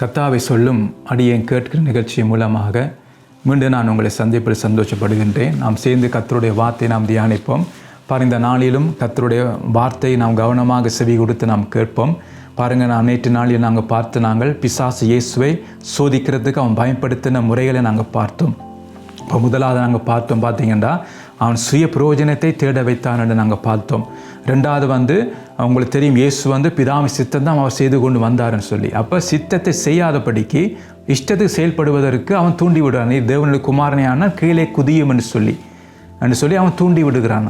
கத்தாவை சொல்லும் அடியேன் கேட்கிற நிகழ்ச்சி மூலமாக மீண்டும் நான் உங்களை சந்திப்பில் சந்தோஷப்படுகின்றேன். நாம் சேர்ந்து கத்தருடைய வார்த்தை நாம் தியானிப்போம். பாருங்க இந்த நாளிலும் கத்தருடைய வார்த்தையை நாம் கவனமாக செவி கொடுத்து நாம் கேட்போம். பாருங்கள் நான் நேற்று நாளில் நாங்கள் பார்த்து நாங்கள் பிசாசு இயேசுவை சோதிக்கிறதுக்கு அவன் பயன்படுத்தின முறைகளை நாங்கள் பார்த்தோம். இப்போ முதலாவது நாங்கள் பார்த்தோம் பார்த்தீங்கன்னா அவன் சுய பிரயோஜனத்தை தேட வைத்தான் என்று நாங்கள் பார்த்தோம். ரெண்டாவது வந்து அவங்களுக்கு தெரியும் இயேசு வந்து பிதாமி சித்தம் தான் அவர் செய்து கொண்டு வந்தாருன்னு சொல்லி. அப்போ சித்தத்தை செய்யாதபடிக்கு இஷ்டத்துக்கு செயல்படுவதற்கு அவன் தூண்டி விடுறான் நீ தேவனுடைய குமாரனையான கீழே குதியும் என்று சொல்லி. என்று சொல்லி அவன் தூண்டி விடுகிறான்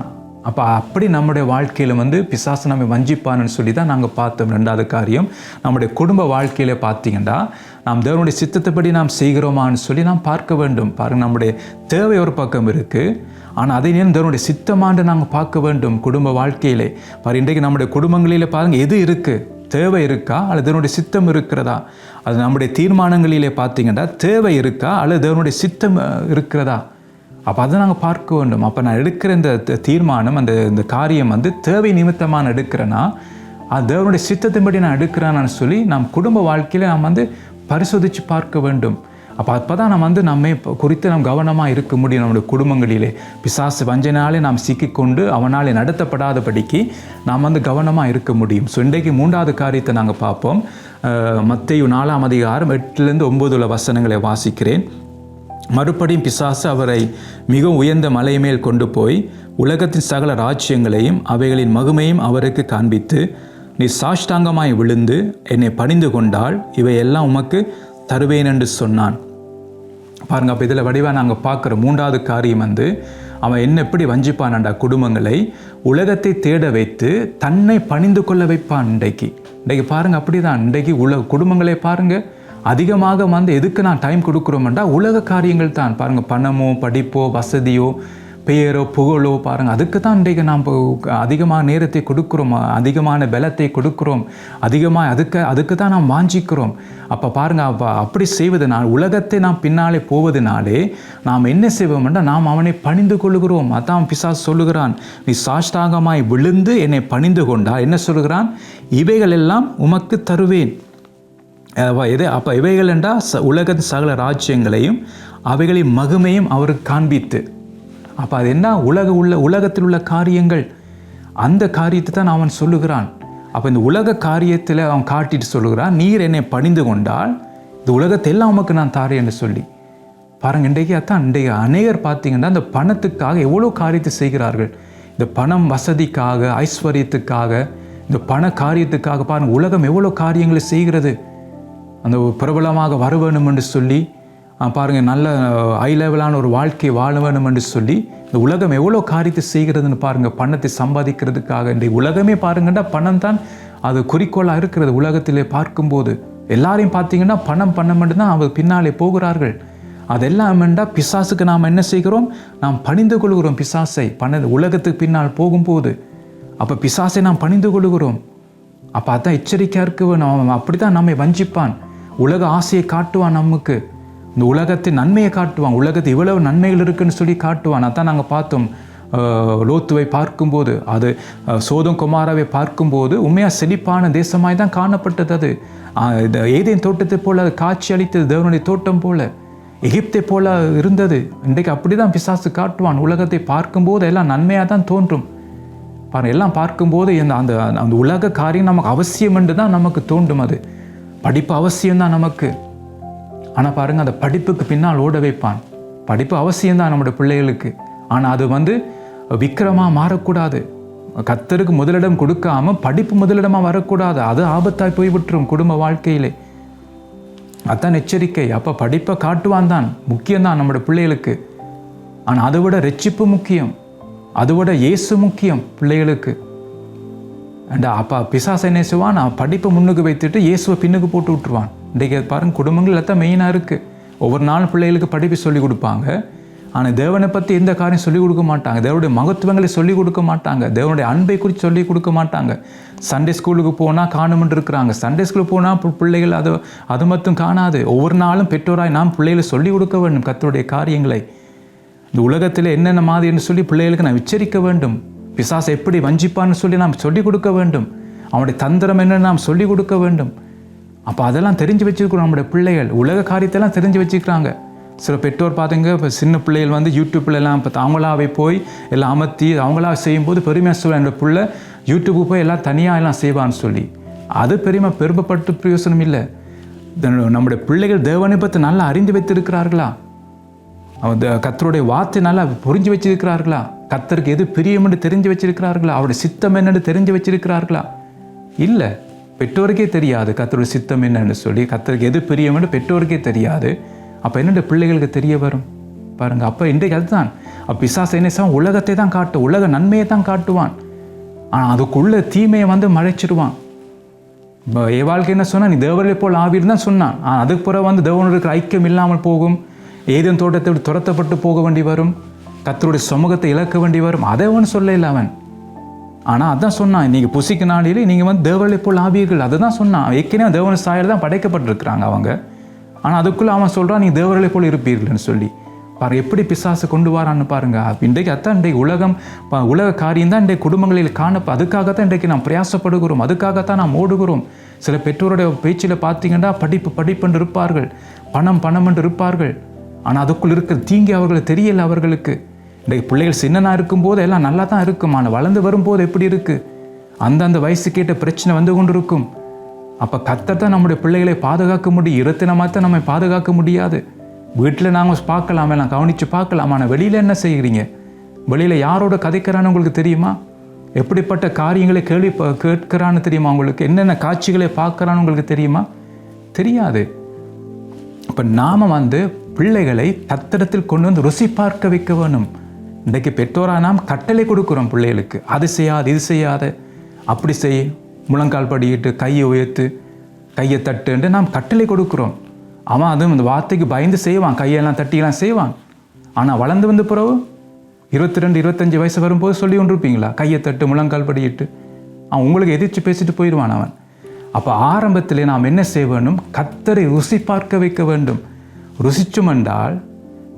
அப்போ அப்படி நம்முடைய வாழ்க்கையில் வந்து பிசாசு நம்ம வஞ்சிப்பான்னு சொல்லி தான் நாங்கள் பார்த்தோம் ரெண்டாவது காரியம். நம்முடைய குடும்ப வாழ்க்கையில் பார்த்தீங்கன்னா நாம் தேவனுடைய சித்தத்தைப்படி நாம் செய்கிறோமான்னு சொல்லி நாம் பார்க்க வேண்டும். பாருங்கள் நம்முடைய தேவை ஒரு பக்கம் இருக்குது ஆனால் அதை நேரம் தேவனுடைய சித்தமாண்டு நாங்கள் பார்க்க வேண்டும் குடும்ப வாழ்க்கையிலே. பாரு இன்றைக்கு நம்முடைய குடும்பங்களில் பாருங்கள் எது இருக்குது தேவை இருக்கா? அல்லது தேவனுடைய சித்தம் இருக்கிறதா? அது நம்முடைய தீர்மானங்களிலே பார்த்தீங்கன்னா தேவை இருக்கா? அல்லது தேவனுடைய சித்தம் இருக்கிறதா? அப்போ அதை நாங்கள் பார்க்க வேண்டும். அப்போ நான் எடுக்கிற இந்த தீர்மானம் அந்த இந்த காரியம் வந்து தேவை நிமித்தமாக நான் எடுக்கிறேன்னா அது தேவனுடைய சித்தத்தின்படி நான் எடுக்கிறேன்னு சொல்லி நம் குடும்ப வாழ்க்கையில் நாம் வந்து பரிசோதித்து பார்க்க வேண்டும். அப்போ அப்போ தான் நம்ம வந்து நம்மை குறித்து நாம் கவனமாக இருக்க முடியும் நம்முடைய குடும்பங்களிலே. பிசாசு வஞ்சனாலே நாம் சிக்கிக்கொண்டு அவனாலே நடத்தப்படாதபடிக்கு நாம் வந்து கவனமாக இருக்க முடியும். ஸோ இன்றைக்கு மூன்றாவது காரியத்தை நாங்கள் பார்ப்போம். மத்தையும் நாலாம் அதிகாரம் எட்டுலேருந்து ஒம்பது உள்ள வசனங்களை வாசிக்கிறேன். மறுபடியும் பிசாசு அவரை மிகவும் உயர்ந்த மலை மேல் கொண்டு போய் உலகத்தின் சகல ராஜ்யங்களையும் அவைகளின் மகுமையும் அவருக்கு காண்பித்து நீ சாஷ்டாங்கமாய் விழுந்து என்னை பணிந்து கொண்டால் இவையெல்லாம் உமக்கு தருவேன் என்று சொன்னான். பாருங்க அப்போ இதில் வடிவாக நாங்கள் பார்க்குற மூன்றாவது காரியம் வந்து அவன் என்ன எப்படி வஞ்சிப்பான்டா குடும்பங்களை உலகத்தை தேட வைத்து தன்னை பணிந்து கொள்ள வைப்பான் இன்றைக்கு. இன்றைக்கு பாருங்கள் அப்படி தான் இன்றைக்கு உல குடும்பங்களை பாருங்கள் அதிகமாக வந்து எதுக்கு நான் டைம் கொடுக்குறோம்டா உலக காரியங்கள் தான். பாருங்கள் பணமோ படிப்போ வசதியோ பெயரோ புகழோ பாருங்கள் அதுக்கு தான் இன்றைக்கு நாம் அதிகமாக நேரத்தை கொடுக்குறோம் அதிகமான பலத்தை கொடுக்குறோம். அதிகமாக அதுக்கு அதுக்கு தான் நாம் வாஞ்சிக்கிறோம். அப்போ பாருங்கள் அப்போ அப்படி செய்வதனால் உலகத்தை நாம் பின்னாலே போவதனாலே நாம் என்ன செய்வோம்னா நாம் அவனை பணிந்து கொள்கிறோம். அதான் பிசாஸ் சொல்லுகிறான் நீ சாஷ்டாங்கமாய் விழுந்து என்னை பணிந்து கொண்டா. என்ன சொல்கிறான் இவைகள் எல்லாம் உமக்கு தருவேன். எது அப்போ இவைகள் என்றால் ச உலகத்தின் சகல ராஜ்யங்களையும் அவைகளின் மகுமையும் அவருக்கு காண்பித்து. அப்போ அது என்ன? உலக உள்ள உலகத்தில் உள்ள காரியங்கள். அந்த காரியத்தை தான் அவன் சொல்லுகிறான். அப்போ இந்த உலக காரியத்தில் அவன் காட்டிட்டு சொல்லுகிறான் நீர் என்னை பணிந்து கொண்டால் இந்த உலகத்தை எல்லாம் உமக்கு நான் தாரேன் என்று சொல்லி. பாருங்க இன்றைக்கு அதான் இன்றைக்கு அநேகர் பார்த்தீங்கன்னா இந்த பணத்துக்காக எவ்வளோ காரியத்தை செய்கிறார்கள். இந்த பணம் வசதிக்காக ஐஸ்வர்யத்துக்காக இந்த பண காரியத்துக்காக பாருங்கள் உலகம் எவ்வளோ காரியங்களை செய்கிறது. அந்த பிரபலமாக வர வேணும் என்று சொல்லி பாருங்கள் நல்ல ஹை லெவலான ஒரு வாழ்க்கை வாழ வேணும் என்று சொல்லி இந்த உலகம் எவ்வளோ காரியத்தை செய்கிறதுன்னு பாருங்கள் பணத்தை சம்பாதிக்கிறதுக்காக. இந்த உலகமே பாருங்கன்னா பணம் தான் அது குறிக்கோளாக இருக்கிறது. உலகத்திலே பார்க்கும்போது எல்லாரையும் பார்த்தீங்கன்னா பணம் பண்ண மட்டும்தான் அவர் பின்னாலே போகிறார்கள். அதெல்லாம் வேண்டாம் பிசாசுக்கு நாம் என்ன செய்கிறோம்? நாம் பணிந்து கொள்கிறோம் பிசாசை. பண உலகத்துக்கு பின்னால் போகும்போது அப்போ பிசாசை நாம் பணிந்து கொள்கிறோம். அப்போ அதான் எச்சரிக்கையாக இருக்க வேணும். அவன் அப்படி தான் நம்மை வஞ்சிப்பான். உலக ஆசையை காட்டுவான் நமக்கு இந்த உலகத்தை நன்மையை காட்டுவான். உலகத்தை இவ்வளவு நன்மைகள் இருக்குன்னு சொல்லி காட்டுவான். அதான் நாங்கள் பார்த்தோம். லோத்துவை பார்க்கும்போது அது சோதம் குமாராவை பார்க்கும்போது உண்மையாக செழிப்பான தேசமாய் தான் காணப்பட்டது அது. ஏதேன் தோட்டத்தை போல் அது காட்சி அளித்தது தேவனுடைய தோட்டம் போல். எகிப்தை போல இருந்தது. இன்றைக்கு அப்படி தான் பிசாசு காட்டுவான். உலகத்தை பார்க்கும்போது எல்லாம் நன்மையாக தான் தோன்றும். பாருங்கள் எல்லாம் பார்க்கும்போது இந்த அந்த அந்த உலக காரியம் நமக்கு அவசியம் என்று தான் நமக்கு தோன்றும் அது. படிப்பு அவசியம்தான் நமக்கு. ஆனால் பாருங்கள் அந்த படிப்புக்கு பின்னால் ஓட வைப்பான். படிப்பு அவசியம்தான் நம்முடைய பிள்ளைகளுக்கு. ஆனால் அது வந்து விக்கிரமாக மாறக்கூடாது. கத்தருக்கு முதலிடம் கொடுக்காம படிப்பு முதலிடமாக வரக்கூடாது. அது ஆபத்தாய் போய்விட்டுரும் குடும்ப வாழ்க்கையிலே. அதான் எச்சரிக்கை. அப்போ படிப்பை காட்டுவான் தான். முக்கியம்தான் நம்முடைய பிள்ளைகளுக்கு. ஆனால் அதை விட ரெச்சிப்பு முக்கியம். அதை விட இயேசு முக்கியம் பிள்ளைகளுக்கு. அண்ட் அப்பா பிசாசை என்ன செய்வான்? நான் படிப்பை முன்னுக்கு வைத்துட்டு இயேசுவை பின்னுக்கு போட்டு விட்டுருவான். இன்றைக்கு பாருங்கள் குடும்பங்கள் எல்லாத்தான் மெயினாக இருக்குது ஒவ்வொரு நாள் பிள்ளைகளுக்கு படிப்பு சொல்லிக் கொடுப்பாங்க. ஆனால் தேவனை பற்றி எந்த காரியம் சொல்லிக் கொடுக்க மாட்டாங்க. தேவனுடைய மகத்துவங்களை சொல்லிக் கொடுக்க மாட்டாங்க. தேவனுடைய அன்பை குறித்து சொல்லிக் கொடுக்க மாட்டாங்க. சண்டே ஸ்கூலுக்கு போனால் காணுமென்று இருக்கிறாங்க. சண்டே ஸ்கூலுக்கு போனால் பிள்ளைகள் அது அது மட்டும் காணாது. ஒவ்வொரு நாளும் பெற்றோராய் நாம் பிள்ளைகளை சொல்லிக் கொடுக்க வேண்டும். கத்தருடைய காரியங்களை. இந்த உலகத்தில் என்னென்ன மாதிரின்னு சொல்லி பிள்ளைகளுக்கு நான் உச்சரிக்க வேண்டும். பிசாசை எப்படி வஞ்சிப்பான்னு சொல்லி நாம் சொல்லிக் கொடுக்க வேண்டும். அவனுடைய தந்திரம் என்னன்னு நாம் சொல்லிக் கொடுக்க வேண்டும். அப்போ அதெல்லாம் தெரிஞ்சு வச்சுருக்கிறோம் நம்முடைய பிள்ளைகள். உலக காரியத்தெல்லாம் தெரிஞ்சு வச்சுக்கிறாங்க சில பெற்றோர் பார்த்தீங்க இப்போ சின்ன பிள்ளைகள் வந்து யூடியூப்லலாம் இப்போ அவங்களாவே போய் எல்லாம் அமர்த்தி அவங்களா செய்யும்போது பெருமையாக சொல்ல என்னோட பிள்ளை யூடியூப்புக்கு போய் எல்லாம் தனியாக எல்லாம் செய்வான்னு சொல்லி. அது பெருமை பெருமைப்பட்டு பிரயோசனம் இல்லை. நம்முடைய பிள்ளைகள் தேவனை பற்றி நல்லா அறிந்து வைத்திருக்கிறார்களா? அவன் கத்தருடைய கர்த்தருடைய நல்லா புரிஞ்சு வச்சிருக்கிறார்களா? கத்தருக்கு எது பிரியம்னு தெரிஞ்சு வச்சிருக்கிறார்களா? அவருடைய சித்தம் என்னன்னு தெரிஞ்சு வச்சிருக்கிறார்களா? இல்லை பெற்றோருக்கே தெரியாது கத்தருடைய சித்தம் என்னன்னு சொல்லி கத்தருக்கு எது பிரியம்னு பெற்றோருக்கே தெரியாது. அப்போ என்னென்ன பிள்ளைகளுக்கு தெரிய வரும்? பாருங்க அப்போ இன்றைக்கு அதுதான். அப்போ பிசாசு என்ன உலகத்தை தான் காட்டு உலக நன்மையை தான் காட்டுவான். ஆனால் அதுக்குள்ள தீமையை வந்து மறைச்சிடுவான் இப்போ வாழ்க்கை என்ன சொன்னால் நீ தேவரை போல் ஆவின்னு தான் சொன்னான். ஆனால் அதுக்கு பிறகு வந்து தேவனோட இருக்கிற ஐக்கியம் இல்லாமல் போகும். ஏதேன் தோட்டத்தை விட்டு துரத்தப்பட்டு போக வேண்டி வரும்? கத்தருடைய சமூகத்தை இழக்க வேண்டி வரும்? அதை அவன் சொல்லல அவன். ஆனால் அதான் சொன்னான் நீங்கள் புசிக்க நாளிலே நீங்கள் வந்து தேவலை போல் ஆவியர்கள் அதை தான் சொன்னான். ஏற்கனவே தேவன சாயல் தான் படைக்கப்பட்டிருக்கிறாங்க அவங்க. ஆனால் அதுக்குள்ளே அவன் சொல்கிறான் நீ தேவர்களை போல் இருப்பீர்கள்னு சொல்லி. பாரு எப்படி பிசாசு கொண்டு வரான்னு பாருங்க. இன்றைக்கு அதான் இன்றைக்கு உலகம் உலக காரியம் தான் இன்றைக்கு குடும்பங்களில் காணப்ப அதுக்காகத்தான் இன்றைக்கு நாம் பிரயாசப்படுகிறோம். அதுக்காகத்தான் நாம் ஓடுகிறோம். சில பெற்றோருடைய பேச்சில் பார்த்தீங்கன்னா படிப்பு படிப்புன்னு இருப்பார்கள். பணம் பணம் என்று இருப்பார்கள். ஆனால் அதுக்குள் இருக்கிற தீங்கி அவர்களுக்கு தெரியல அவர்களுக்கு. இன்றைக்கு பிள்ளைகள் சின்னனா இருக்கும்போது எல்லாம் நல்லா தான் இருக்கும். ஆனால் வளர்ந்து வரும்போது எப்படி இருக்குது அந்தந்த வயசுக்கேட்ட பிரச்சனை வந்து கொண்டு இருக்கும் அப்போ கத்தர் தான் நம்முடைய பிள்ளைகளை பாதுகாக்க முடியும் இருத்தினமாக தான் நம்ம பாதுகாக்க முடியாது. வீட்டில் நாங்கள் பார்க்கலாம் எல்லாம் கவனித்து பார்க்கலாம். ஆனால் வெளியில் என்ன செய்கிறீங்க? வெளியில் யாரோட கதைக்கிறான்னு உங்களுக்கு தெரியுமா? எப்படிப்பட்ட காரியங்களை கேள்வி ப- கேட்கிறான்னு தெரியுமா உங்களுக்கு? என்னென்ன காட்சிகளை பார்க்குறான்னு உங்களுக்கு தெரியுமா? தெரியாது. இப்போ நாம் வந்து பிள்ளைகளை தத்திடத்தில் கொண்டு வந்து ருசி பார்க்க வைக்க வேணும். இன்றைக்கு பெற்றோராக நாம் கட்டளை கொடுக்குறோம் பிள்ளைகளுக்கு. அது செய்யாது இது செய்யாத. அப்படி செய் முழங்கால் படியிட்டு கையை உயர்த்து கையை தட்டுன்ட்டு நாம் கட்டளை கொடுக்குறோம். அவன் அதுவும் இந்த வார்த்தைக்கு பயந்து செய்வான் கையெல்லாம் தட்டியெல்லாம் செய்வான். ஆனால் வளர்ந்து வந்த பிறகு இருபத்தி ரெண்டு இருபத்தஞ்சி வயசு வரும்போது சொல்லி கொண்டிருப்பீங்களா? கையை தட்டு முழங்கால் படியிட்டு. அவன் உங்களுக்கு எதிர்த்து பேசிட்டு போயிடுவான் அவன். அப்போ ஆரம்பத்தில் நாம் என்ன செய்ய வேண்டும்? கத்தரை ருசி பார்க்க வைக்க வேண்டும். ருசிச்சும் என்றால்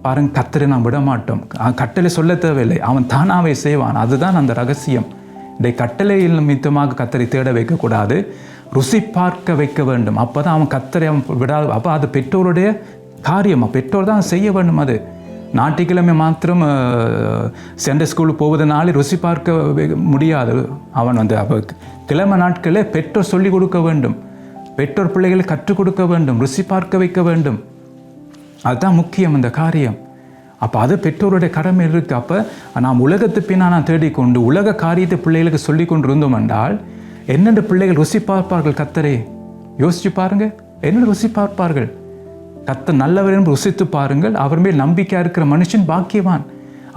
பாருங்க கத்தரை நாம் விட மாட்டோம் கட்டளை சொல்ல தேவையில்லை. அவன் தானாவே செய்வான். அதுதான் அந்த ரகசியம். இந்த கட்டளையில் மித்தமாக கத்தரை தேட வைக்கக்கூடாது. ருசி பார்க்க வைக்க வேண்டும். அப்போ தான் அவன் கத்தரை அவன் விடாது அப்போ அது பெற்றோருடைய காரியம். பெற்றோர் தான் செய்ய வேண்டும் அது. ஞாயிற்றுக்கிழமை மாத்திரம் சென்டை ஸ்கூலுக்கு போவதனாலே ருசி பார்க்க முடியாது. அவன் வந்து அப்போ கிழமை நாட்களே பெற்றோர் சொல்லிக் கொடுக்க வேண்டும். பெற்றோர் பிள்ளைகளை கற்றுக் கொடுக்க வேண்டும். ருசி பார்க்க வைக்க வேண்டும். அதுதான் முக்கியம் இந்த காரியம். அப்போ அது பெற்றோருடைய கடமை இருக்கு. அப்போ நாம் உலகத்து பின்னா நான் தேடிக்கொண்டு உலக காரியத்தை பிள்ளைகளுக்கு சொல்லி கொண்டு இருந்தோம் என்றால் என்னென்ன பிள்ளைகள் ருசி பார்ப்பார்கள் கத்தரே யோசிச்சு பாருங்க. என்னென்ன ருசி பார்ப்பார்கள்? கத்த நல்லவர் என்று ருசித்து பாருங்கள். அவர் மேல் நம்பிக்கையாக இருக்கிற மனுஷன் பாக்கியவான்.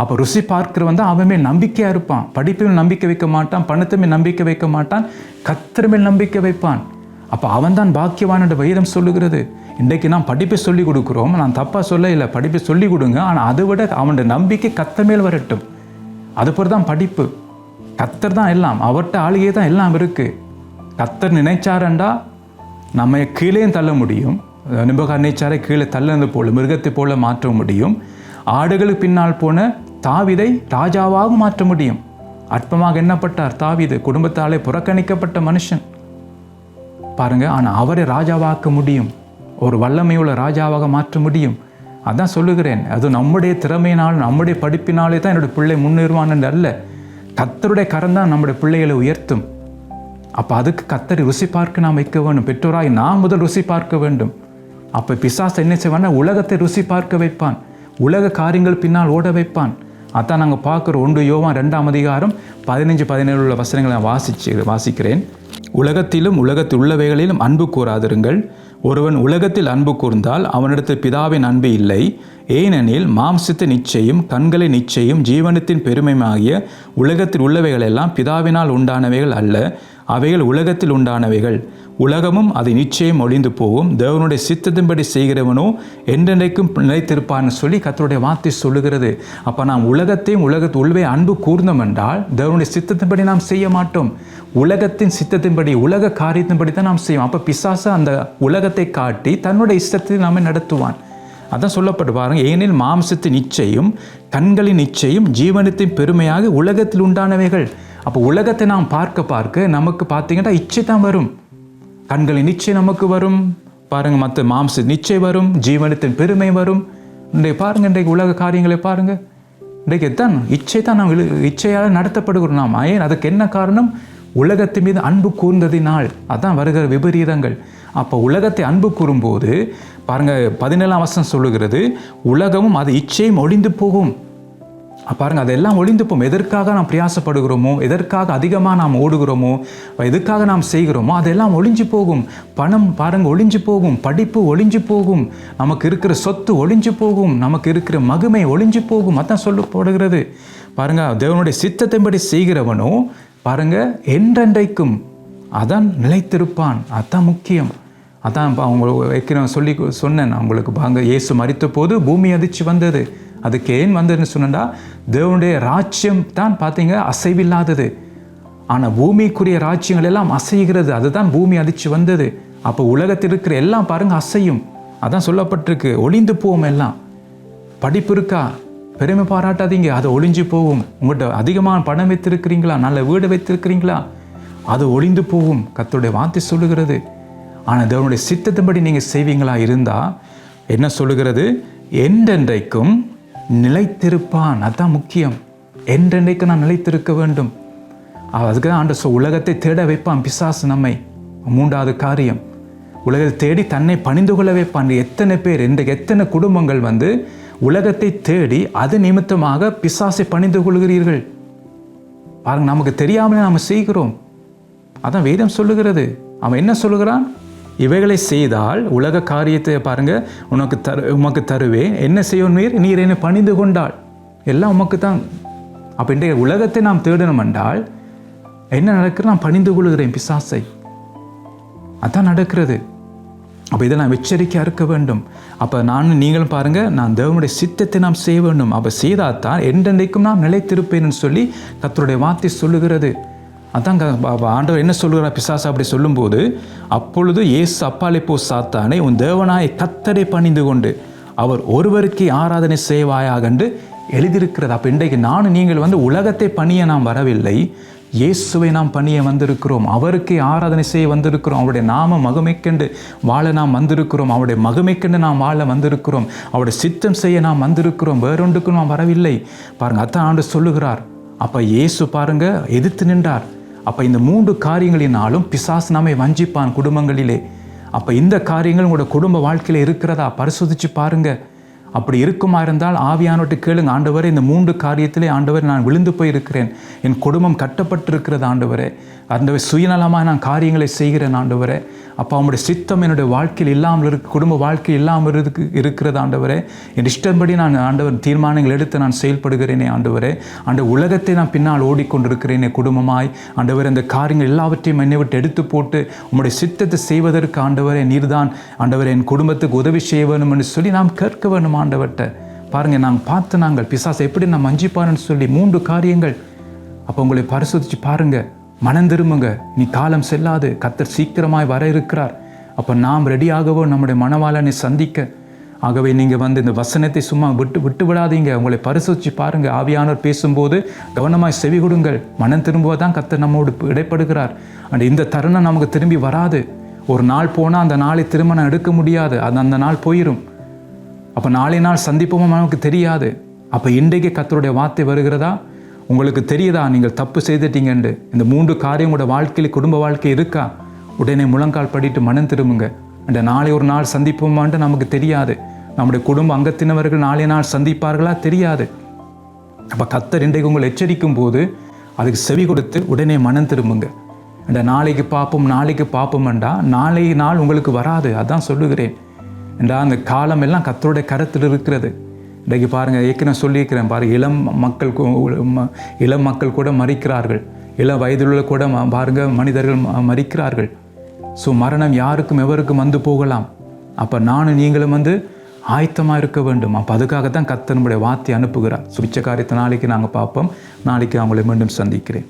அப்போ ருசி பார்க்கிறவன் தான் அவன் மேல் நம்பிக்கையாக இருப்பான். படிப்பில் நம்பிக்கை வைக்க மாட்டான். பணத்தை மேல் நம்பிக்கை வைக்க மாட்டான். கத்தர் மேல் நம்பிக்கை வைப்பான். அப்போ அவன் தான் பாக்கியவான் என்ற வைரம் சொல்லுகிறது. இன்றைக்கு நான் படிப்பை சொல்லி கொடுக்குறோம். நான் தப்பாக சொல்ல இல்லை படிப்பை சொல்லி கொடுங்க. ஆனால் அதை விட அவனுடைய நம்பிக்கை கத்த மேல் வரட்டும். அது போல தான் படிப்பு. கத்தர் தான் எல்லாம். அவர்கிட்ட ஆளுகை தான் எல்லாம் இருக்குது கத்தர் நினைச்சாரண்டா? நம்ம கீழேயும் தள்ள முடியும். நிபகார் நினைச்சாரை கீழே தள்ளது போல மிருகத்தை போல மாற்ற முடியும். ஆடுகளுக்கு பின்னால் போன தாவிதை ராஜாவாக மாற்ற முடியும். அற்பமாக எண்ணப்பட்டார் தாவிது. குடும்பத்தாலே புறக்கணிக்கப்பட்ட மனுஷன். பாருங்க ஆனால் அவரை ராஜாவாக்க முடியும். ஒரு வல்லமையுள்ள ராஜாவாக மாற்ற முடியும். அதான் சொல்லுகிறேன். அது நம்முடைய திறமையினால் நம்முடைய படிப்பினாலே தான் என்னுடைய பிள்ளை முன்னேறுவான் அல்ல. கத்தருடைய கரம் தான் நம்முடைய பிள்ளைகளை உயர்த்தும். அப்போ அதுக்கு கத்தரை ருசி பார்க்க நாம் வைக்க வேண்டும். பெற்றோராய் நான் முதல் ருசி பார்க்க வேண்டும். அப்போ பிசாஸ் என்ன செய்வான்னா உலகத்தை ருசி பார்க்க வைப்பான். உலக காரியங்கள் பின்னால் ஓட வைப்பான். அதான் நாங்கள் பார்க்குற ஒன்று யோவான் ரெண்டாம் அதிகாரம் பதினஞ்சு பதினேழு உள்ள வசனங்களை நான் வாசிச்சு வாசிக்கிறேன். உலகத்திலும் உலகத்தில் உள்ளவைகளிலும் அன்பு கூறாதிருங்கள். ஒருவன் உலகத்தில் அன்பு கூர்ந்தால் அவனிடத்தில் பிதாவின் அன்பு இல்லை. ஏனெனில் மாம்சத்து நிச்சயம் கண்களை நிச்சயம் ஜீவனத்தின் பெருமையாகிய உலகத்தில் உள்ளவைகளெல்லாம் பிதாவினால் உண்டானவைகள் அல்ல. அவைகள் உலகத்தில் உண்டானவைகள். உலகமும் அதை நிச்சயம் ஒளிந்து போகும். தேவனுடைய சித்தத்தின்படி செய்கிறவனோ என்றென்றைக்கும் நிலைத்திருப்பான்னு சொல்லி கத்தருடைய வார்த்தை சொல்லுகிறது. அப்போ நாம் உலகத்தையும் உலகத்து உள்வே அன்பு கூர்ந்தோம் என்றால் தேவனுடைய சித்தத்தின்படி நாம் செய்ய மாட்டோம். உலகத்தின் சித்தத்தின்படி உலக காரியத்தின்படி தான் நாம் செய்வோம். அப்போ பிசாசு அந்த உலகத்தை காட்டி தன்னுடைய இஷ்டத்தை நாம நடத்துவான். அதான் சொல்லப்பட்டு பாருங்கள் ஏனில் மாம்சத்தின் நிச்சயம் கண்களின் நிச்சயம் ஜீவனத்தின் பெருமையாக உலகத்தில் உண்டானவைகள். அப்போ உலகத்தை நாம் பார்க்க பார்க்க நமக்கு பார்த்தீங்கன்னா இச்சை தான் வரும். கண்களின் நிச்சயம் நமக்கு வரும். பாருங்க மற்ற மாம்ச நிச்சயம் வரும். ஜீவனத்தின் பெருமை வரும். இன்றைக்கு பாருங்க இன்றைக்கு உலக காரியங்களை பாருங்க. இன்றைக்கு தான் இச்சை தான் நாம் இச்சையால் நடத்தப்படுகிறோம் நாம். ஏன்? அதுக்கு என்ன காரணம்? உலகத்தின் மீது அன்பு கூர்ந்ததினால். அதான் வருகிற விபரீதங்கள். அப்போ உலகத்தை அன்பு கூறும்போது பாருங்கள் பதினேழாம் வருஷம் சொல்லுகிறது உலகமும் அது இச்சையும் ஒழிந்து போகும். பாருங்கள் அதெல்லாம் ஒளிந்து போகும் எதற்காக நாம் பிரயாசப்படுகிறோமோ எதற்காக அதிகமாக நாம் ஓடுகிறோமோ எதுக்காக நாம் செய்கிறோமோ அதெல்லாம் ஒளிஞ்சு போகும். பணம் பாருங்கள் ஒளிஞ்சு போகும். படிப்பு ஒளிஞ்சு போகும். நமக்கு இருக்கிற சொத்து ஒளிஞ்சு போகும். நமக்கு இருக்கிற மகிமை ஒளிஞ்சு போகும். அதான் சொல்லப்படுகிறது. பாருங்கள் தேவனுடைய சித்தத்தின்படி செய்கிறவனோ பாருங்கள் என்றென்றைக்கும் அதான் நிலைத்திருப்பான். அதான் முக்கியம். அதான் இப்போ அவங்க வைக்கிறேன் சொல்லி சொன்னேன் நான் உங்களுக்கு. பாங்க இயேசு மறித்த போது பூமி அதிர்ச்சி வந்தது. அதுக்கு ஏன் வந்ததுன்னு சொன்னா தேவனுடைய ராஜ்யம் தான் பார்த்தீங்க அசைவில்லாதது. ஆனால் பூமிக்குரிய ராஜ்யங்கள் எல்லாம் அசைகிறது அதுதான் பூமி அதிர்ச்சி வந்தது. அப்போ உலகத்தில் இருக்கிற எல்லாம் பாருங்கள் அசையும். அதான் சொல்லப்பட்டிருக்கு ஒளிந்து போகும் எல்லாம். படிப்பு இருக்கா? பெருமை பாராட்டாதீங்க அது ஒளிஞ்சு போகும். உங்கள்கிட்ட அதிகமான பணம் வைத்திருக்கிறீங்களா? நல்ல வீடு வைத்திருக்கிறீங்களா? அது ஒளிந்து போகும் கத்தோடைய வார்த்தை சொல்லுகிறது. ஆனால் தேவனுடைய சித்தத்தின்படி நீங்கள் செய்வீங்களா? இருந்தால் என்ன சொல்லுகிறது? என்றென்றைக்கும் நிலைத்திருப்பான். அதான் முக்கியம். என்றென்றைக்கு நான் நிலைத்திருக்க வேண்டும்? அதுக்கு தான் ஆண்டு சொ- உலகத்தை தேட வைப்பான் பிசாசு நம்மை. மூன்றாவது காரியம் உலகத்தை தேடி தன்னை பணிந்து கொள்ள வைப்பான். எத்தனை பேர் இன்றைக்கு எத்தனை குடும்பங்கள் வந்து உலகத்தை தேடி அது நிமித்தமாக பிசாசை பணிந்து கொள்கிறீர்கள்? பாருங்க நமக்கு தெரியாமலே நாம் செய்கிறோம். அதான் வேதம் சொல்லுகிறது. அவன் என்ன சொல்லுகிறான்? இவைகளை செய்தால் உலக காரியத்தை பாருங்க உனக்கு தரு உமக்கு தருவேன் என்ன செய்யும் நீர்? நீர் என்னை பணிந்து கொண்டாள் எல்லாம் உமக்கு தான் அப்போ இன்றைய உலகத்தை நாம் தேடணும் என்றால் என்ன நடக்கிறது? நான் பணிந்து கொள்கிறேன் பிசாசை. அதான் நடக்கிறது. அப்போ இதை நான் எச்சரிக்கையாக இருக்க வேண்டும். அப்போ நான் நீங்களும் பாருங்கள் நான் தேவனுடைய சித்தத்தை நாம் செய்ய வேண்டும். அப்போ செய்தால் தான் என்றென்றைக்கும் நான் நிலைத்திருப்பேன்னு சொல்லி கத்தருடைய வார்த்தை சொல்லுகிறது. அதான் ஆண்டவர் என்ன சொல்லுகிறார்? பிசாசா அப்படி சொல்லும்போது அப்பொழுது இயேசு அப்பாலே போ சாத்தானே உன் தேவனாய் கத்தரை பணிந்து கொண்டு அவர் ஒருவருக்கே ஆராதனை செய்வாயாகண்டு எழுதியிருக்கிறது. அப்போ இன்றைக்கு நானும் நீங்கள் வந்து உலகத்தை பணிய நாம் வரவில்லை. இயேசுவை நாம் பணிய வந்திருக்கிறோம். அவருக்கே ஆராதனை செய்ய வந்திருக்கிறோம். அவருடைய நாம மகிமைக்கென்று வாழ நாம் வந்திருக்கிறோம். அவருடைய மகிமைக்கென்று நாம் வாழ வந்திருக்கிறோம். அவருடைய சித்தம் செய்ய நாம் வந்திருக்கிறோம். வேறொன்றுக்கு நாம் வரவில்லை. பாருங்க அத்தான் ஆண்டு சொல்லுகிறார். அப்போ இயேசு பாருங்க எதிர்த்து நின்றார். அப்போ இந்த மூன்று காரியங்களினாலும் பிசாசு நம்மை வஞ்சிப்பான் குடும்பங்களிலே. அப்போ இந்த காரியங்கள் உங்களோட குடும்ப வாழ்க்கையில் இருக்கிறதா? பரிசோதிச்சு பாருங்க. அப்படி இருக்குமா இருந்தால் ஆவியானவர்கிட்ட கேளுங்க. ஆண்டவரே இந்த மூன்று காரியத்திலே ஆண்டவர் நான் விழுந்து போயிருக்கிறேன். என் குடும்பம் கட்டப்பட்டிருக்கிறது ஆண்டவரே. ஆண்டவர் சுயநலமாக நான் காரியங்களை செய்கிறேன் ஆண்டவரே. அப்போ அவனுடைய சித்தம் என்னுடைய வாழ்க்கையில் இல்லாமல் இருக்கு குடும்ப வாழ்க்கை இல்லாமல் இருக்கு இருக்கிறது ஆண்டவரே. என் இஷ்டப்படி நான் ஆண்டவர் தீர்மானங்கள் எடுத்து நான் செயல்படுகிறேனே ஆண்டவரே. அந்த உலகத்தை நான் பின்னால் ஓடிக்கொண்டிருக்கிறேனே குடும்பமாய். ஆண்டவர் இந்த காரியங்கள் எல்லாவற்றையும் என்னை விட்டு எடுத்து போட்டு உங்களுடைய சித்தத்தை செய்வதற்கு ஆண்டவரே நீர்தான். ஆண்டவர் என் குடும்பத்துக்கு உதவி செய்ய வேணும் என்று சொல்லி நாம் கேட்க வேணும் ஆண்டவர்கிட்ட. பாருங்கள் நாங்கள் பார்த்து நாங்கள் பிசாசை எப்படி நான் மஞ்சிப்பாருன்னு சொல்லி மூன்று காரியங்கள். அப்போ உங்களை பரிசோதித்து பாருங்கள் மனம் திரும்புங்க. நீ காலம் செல்லாது. கத்தர் சீக்கிரமாய் வர இருக்கிறார். அப்போ நாம் ரெடியாகவோ நம்முடைய மனவாளனை சந்திக்க. ஆகவே நீங்கள் வந்து இந்த வசனத்தை சும்மா விட்டு விட்டு விடாதீங்க. உங்களை பரிசோச்சு பாருங்கள் ஆவியானவர் பேசும்போது கவனமாக செவி கொடுங்கள். மனம் திரும்புவதான் கத்தர் நம்மோடு இடைப்படுகிறார். அண்ட் இந்த தருணம் நமக்கு திரும்பி வராது. ஒரு நாள் போனால் அந்த நாளை திருமணம் எடுக்க முடியாது. அது அந்த நாள் போயிடும் அப்போ நாளை நாள் சந்திப்போமா நமக்கு தெரியாது. அப்போ இன்றைக்கு கத்தருடைய வார்த்தை வருகிறதா? உங்களுக்கு தெரியுதா? நீங்கள் தப்பு செய்துட்டீங்கண்டு. இந்த மூன்று காரியம் உங்களோட வாழ்க்கையில் குடும்ப வாழ்க்கை இருக்கா? உடனே முழங்கால் படிட்டு மனம் திரும்புங்க. அந்த நாளை ஒரு நாள் சந்திப்போமான்ட்டு நமக்கு தெரியாது. நம்முடைய குடும்ப அங்கத்தினவர்கள் நாளை நாள் சந்திப்பார்களா? தெரியாது. அப்போ கத்தர் இன்றைக்கு உங்களை எச்சரிக்கும் போது அதுக்கு செவி கொடுத்து உடனே மனம் திரும்புங்க. அந்த நாளைக்கு பார்ப்போம் நாளைக்கு பார்ப்போம்ண்டா? நாளை நாள் உங்களுக்கு வராது. அதான் சொல்லுகிறேன். என்றா அந்த காலம் எல்லாம் கத்தருடைய கரத்தில் இருக்கிறது. இன்றைக்கு பாருங்கள் ஏற்கனவே சொல்லியிருக்கிறேன் பாருங்கள் இளம் மக்கள் இளம் மக்கள் கூட மறிக்கிறார்கள். இளம் வயதிலுள்ள கூட பாருங்கள் மனிதர்கள் மறிக்கிறார்கள். ஸோ மரணம் யாருக்கும் எவருக்கும் வந்து போகலாம்? அப்போ நானும் நீங்களும் வந்து ஆயத்தமாக இருக்க வேண்டும். அப்போ அதுக்காக தான் கத்தனுடைய நம்முடைய வார்த்தை அனுப்புகிறார். சுவிச்ச காரியத்தை நாளைக்கு நாங்கள் பார்ப்போம். நாளைக்கு அவங்களை மீண்டும் சந்திக்கிறேன்.